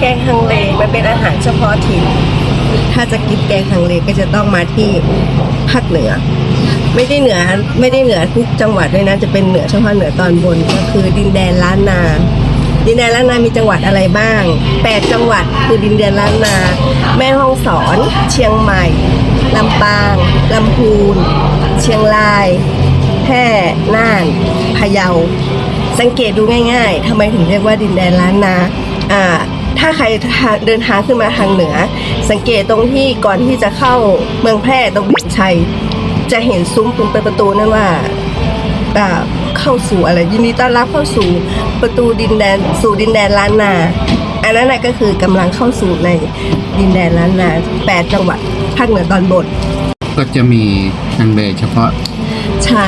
แกงฮังเลมันเป็นอาหารเฉพาะถิ่น ถ้าจะกินแกงฮังเลก็จะต้องมาที่ภาคเหนือ ไม่ได้เหนือไม่ได้เหนือทุกจังหวัดด้วยนะ จะเป็นเหนือเฉพาะเหนือตอนบนก็คือดินแดนล้านนา ดินแดนล้านนามีจังหวัดอะไรบ้างแปดจังหวัดคือดินแดนล้านนา แม่ฮ่องสอน เชียงใหม่ลำปางลำพูน เชียงราย แพร่ น่าน พะเยา สังเกตดูง่าย ๆทำไมถึงเรียกว่าดินแดนล้านนา อ่า ถ้าใครเดินทางขึ้นมาทางเหนือ สังเกตตรงที่ก่อนที่จะเข้าเมืองแพร่ตรงเวียงชัย จะเห็นซุ้มตรงประตูนั่นว่าอ่าเข้าสู่อะไรยินดีต้อนรับเข้าสู่ประตูดินแดนสู่ดินแดนล้านนา อันนั้นนะก็คือกำลังเข้าสู่ในดินแดนล้านนาแปดจังหวัดภาคเหนือตอนบนก็จะมีทางเลยเฉพาะใช่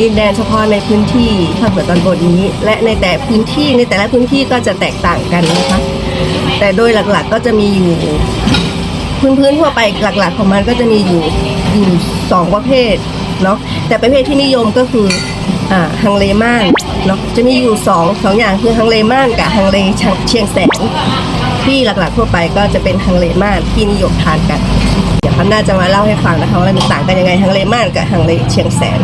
ดินแดนเฉพาะในพื้นที่ภาคเหนือตอนบนนี้ และในแต่พื้นที่ในแต่ละพื้นที่ก็จะแตกต่างกันนะคะ แต่โดยหลักๆก็จะมีอยู่พื้นพื้นๆทั่วไปหลักๆ ของมันก็จะมีอยู่อยู่สองประเภทเนาะแต่ประเภทที่นิยมก็คืออ่าฮังเลม่านเนาะจะมีอยู่สองสองอย่างคือฮังเลม่านกับฮังเลเชียงแสนที่หลักๆทั่วไปก็จะเป็นฮังเลม่านที่นิยมทานกัน เดี๋ยวเขาน่าจะมาเล่าให้ฟังนะคะว่ามันต่างกันยังไงฮังเลม่านกับฮังเลเชียงแสน